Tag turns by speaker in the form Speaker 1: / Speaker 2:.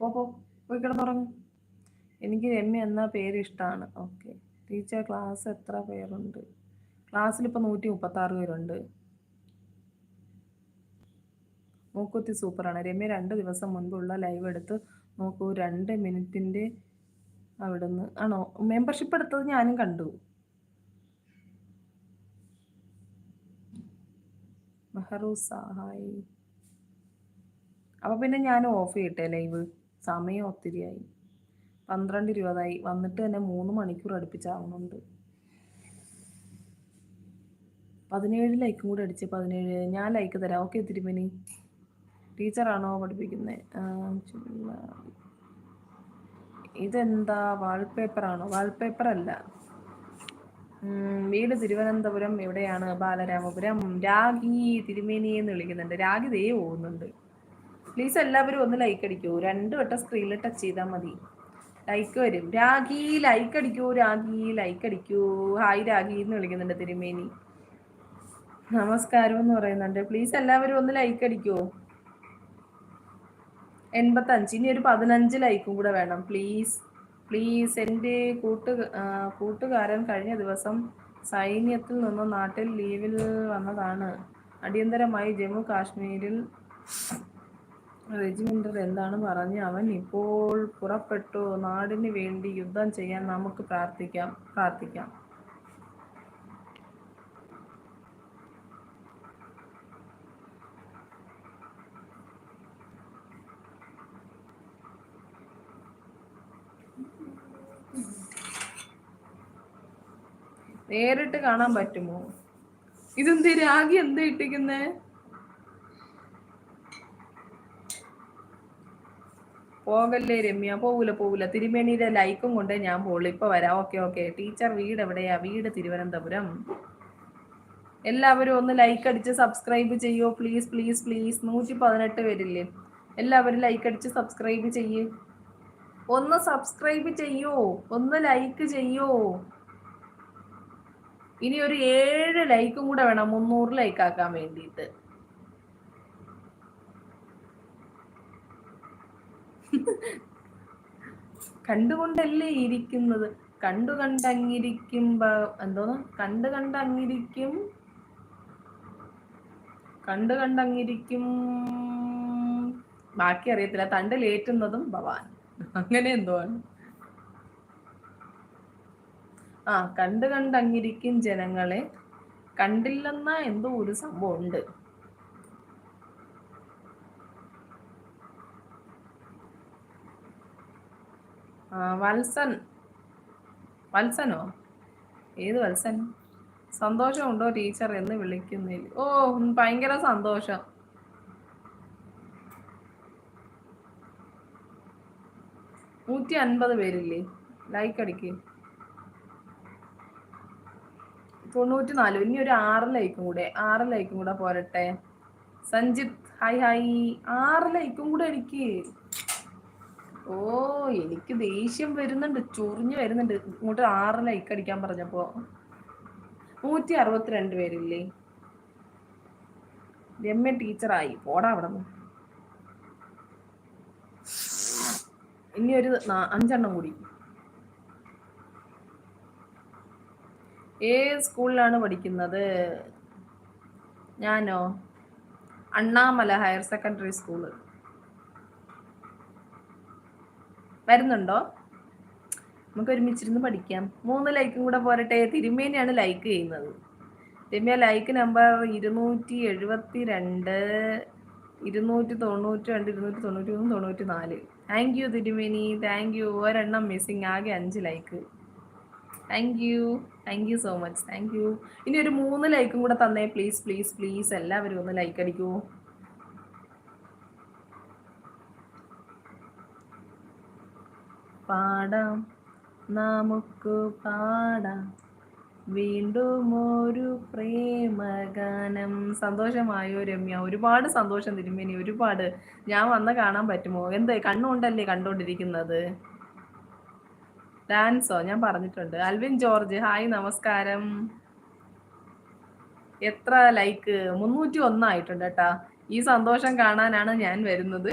Speaker 1: പോ പോയി കിടന്നുറങ്ങും. എനിക്ക് രമ്യ എന്നാ പേര് ഇഷ്ടമാണ് ഓക്കെ. ടീച്ചർ ക്ലാസ് എത്ര പേരുണ്ട്? ക്ലാസ്സിൽ ഇപ്പോൾ നൂറ്റി മുപ്പത്താറ് പേരുണ്ട്. മൂക്കുത്തി സൂപ്പറാണ്. രമ്യ രണ്ട് ദിവസം മുൻപുള്ള ലൈവ് എടുത്ത് നോക്കൂ. രണ്ട് മിനിറ്റിന്റെ അവിടുന്ന്. ആണോ? മെമ്പർഷിപ്പ് എടുത്തത് ഞാനും കണ്ടു. മെഹറൂസ. ഹായ്. അപ്പോൾ പിന്നെ ഞാൻ ഓഫ് ചെയ്യട്ടെ ലൈവ്? സമയം ഒത്തിരിയായി. പന്ത്രണ്ട് ഇരുപതായി. വന്നിട്ട് തന്നെ മൂന്ന് മണിക്കൂർ അടുപ്പിച്ചാവുന്നുണ്ട്. പതിനേഴ് ലൈക്കും കൂടെ അടിച്ച് പതിനേഴ്. ഞാൻ ലൈക്ക് തരാം. ഓക്കെ തിരുമനി. ടീച്ചറാണോ പഠിപ്പിക്കുന്നത് ഇതെന്താ? വാൾപേപ്പറാണോ വാൾപേപ്പർ അല്ല. വീട് തിരുവനന്തപുരം എവിടെയാണ്? ബാലരാമപുരം. രാഗി തിരുമേനി എന്ന് വിളിക്കുന്നുണ്ട്. രാഗി ദേ പോകുന്നുണ്ട്. പ്ലീസ് എല്ലാവരും ഒന്ന് ലൈക്ക് അടിക്കൂ. രണ്ട് വട്ടം സ്ക്രീനിൽ ടച്ച് ചെയ്താൽ മതി. ലൈക്ക് വരും. രാഗി ലൈക്ക് അടിക്കൂ രാഗി ലൈക്ക് അടിക്കൂ. ഹായ് രാഗി എന്ന് വിളിക്കുന്നുണ്ട് തിരുമേനി. നമസ്കാരം എന്ന് പറയുന്നുണ്ട്. പ്ലീസ് എല്ലാവരും ഒന്ന് ലൈക്ക് അടിക്കൂ. എൺപത്തഞ്ച്. ഇനി ഒരു പതിനഞ്ച് ലൈക്കും കൂടെ വേണം. പ്ലീസ് പ്ലീസ് എന്റെ കൂട്ടു കൂട്ടുകാരൻ കഴിഞ്ഞ ദിവസം സൈന്യത്തിൽ നിന്ന് നാട്ടിൽ ലീവിൽ വന്നതാണ്. അടിയന്തരമായി ജമ്മു കാശ്മീരിൽ റെജിമെന്റർ എന്താണ് പറഞ്ഞ് അവൻ ഇപ്പോൾ പുറപ്പെട്ടു. നാടിന് വേണ്ടി യുദ്ധം ചെയ്യാൻ നമുക്ക് പ്രാർത്ഥിക്കാം. പ്രാർത്ഥിക്കാം. നേരിട്ട് കാണാൻ പറ്റുമോ? ഇതെന്ത് രാഗി എന്താ ഇട്ടിക്കുന്നേ പോകല്ലേ രമ്യ? പോകൂല പോകൂല തിരുമേനിയുടെ ലൈക്കും കൊണ്ട് ഞാൻ പോകുള്ളൂ ഇപ്പൊ വരാം. Okay okay. ടീച്ചർ വീട് എവിടെയാ? വീട് തിരുവനന്തപുരം. എല്ലാവരും ഒന്ന് ലൈക്ക് അടിച്ച് സബ്സ്ക്രൈബ് ചെയ്യോ? പ്ലീസ് പ്ലീസ് പ്ലീസ് നൂറ്റി പതിനെട്ട് പേരില്ലേ? എല്ലാവരും ലൈക്ക് അടിച്ച് സബ്സ്ക്രൈബ് ചെയ്യേ. ഒന്ന് സബ്സ്ക്രൈബ് ചെയ്യോ? ഒന്ന് ലൈക്ക് ചെയ്യോ? ഇനി ഒരു ഏഴ് ലൈക്കും കൂടെ വേണം. മുന്നൂറ് ലൈക്കാക്കാൻ വേണ്ടിയിട്ട്. കണ്ടുകൊണ്ടല്ലേ ഇരിക്കുന്നത്? കണ്ടു കണ്ടങ്ങിരിക്കും എന്തോന്ന് കണ്ടു കണ്ടങ്ങിരിക്കും. കണ്ടു കണ്ടങ്ങിരിക്കും. ബാക്കി അറിയത്തില്ല. തണ്ടിലേറ്റുന്നതും ഭവാൻ. അങ്ങനെ എന്തോ ആണ്. ആ കണ്ടു കണ്ടങ്ങിരിക്കും ജനങ്ങളെ. കണ്ടില്ലെന്ന എന്തോ ഒരു സംഭവം ഉണ്ട്. വത്സൻ. വത്സനോ? ഏത് വത്സൻ? സന്തോഷമുണ്ടോ ടീച്ചർ എന്ന് വിളിക്കുന്നില്ല ഓ ഭയങ്കര സന്തോഷം. നൂറ്റി അൻപത് പേരില്ലേ? ലൈക്ക് അടിക്ക്. തൊണ്ണൂറ്റി നാല് ഇനി ഒരു ആറ് ലൈക്കും കൂടെ. ആറ് ലൈക്കും കൂടെ പോരട്ടെ. സഞ്ജിത് ഹായ് ഹായ് ആറ് ലൈക്കും കൂടെ എനിക്ക് ഓ എനിക്ക് ദേഷ്യം വരുന്നുണ്ട്. ചൊറിഞ്ഞു വരുന്നുണ്ട്. ഇങ്ങോട്ട് ആറ് ലൈക്ക് അടിക്കാൻ പറഞ്ഞപ്പോ. നൂറ്റി അറുപത്തിരണ്ട് പേരില്ലേ? രമ്യ ടീച്ചറായി. പോടാ അവിടെ നിന്ന് ഇനി ഒരു അഞ്ചെണ്ണം കൂടി. ഏത് സ്കൂളിലാണ് പഠിക്കുന്നത്? ഞാനോ? Annamalai higher secondary school. വരുന്നുണ്ടോ? നമുക്ക് ഒരുമിച്ചിരുന്ന് പഠിക്കാം. മൂന്ന് ലൈക്കും കൂടെ പോരട്ടെ. തിരുമേനിയാണ് ലൈക്ക് ചെയ്യുന്നത്. രമ്യ ലൈക്ക് നമ്പർ ഇരുന്നൂറ്റി എഴുപത്തി രണ്ട് ഇരുന്നൂറ്റി തൊണ്ണൂറ്റി രണ്ട് ഇരുന്നൂറ്റി തൊണ്ണൂറ്റി മൂന്ന് തൊണ്ണൂറ്റി നാല് thank you Thirumeni. Thank you ഒരെണ്ണം മിസ്സിങ് ആകെ അഞ്ച് like. Thank you thank you so much thank you ഇനി ഒരു മൂന്ന് ലൈക്കും കൂടെ തന്നേ. പ്ലീസ് പ്ലീസ് പ്ലീസ് എല്ലാവരും ഒന്ന് ലൈക്ക് അടിക്കൂ. പാടാം. നമുക്ക് പാടാം. വീണ്ടും ഒരു പ്രേമഗാനം. സന്തോഷമായോ രമ്യ? ഒരുപാട് സന്തോഷം തിരുമേനി. ഒരുപാട്. ഞാൻ വന്ന് കാണാൻ പറ്റുമോ? എന്ത്? കണ്ണുകൊണ്ടല്ലേ കണ്ടുകൊണ്ടിരിക്കുന്നത്? ഡാൻസോ? ഞാൻ പറഞ്ഞിട്ടുണ്ട്. അൽവിൻ ജോർജ് ഹായ് നമസ്കാരം. എത്ര ലൈക്ക്? മുന്നൂറ്റി ഒന്നായിട്ടുണ്ട് കേട്ടാ. ഈ സന്തോഷം കാണാനാണ് ഞാൻ വരുന്നത്.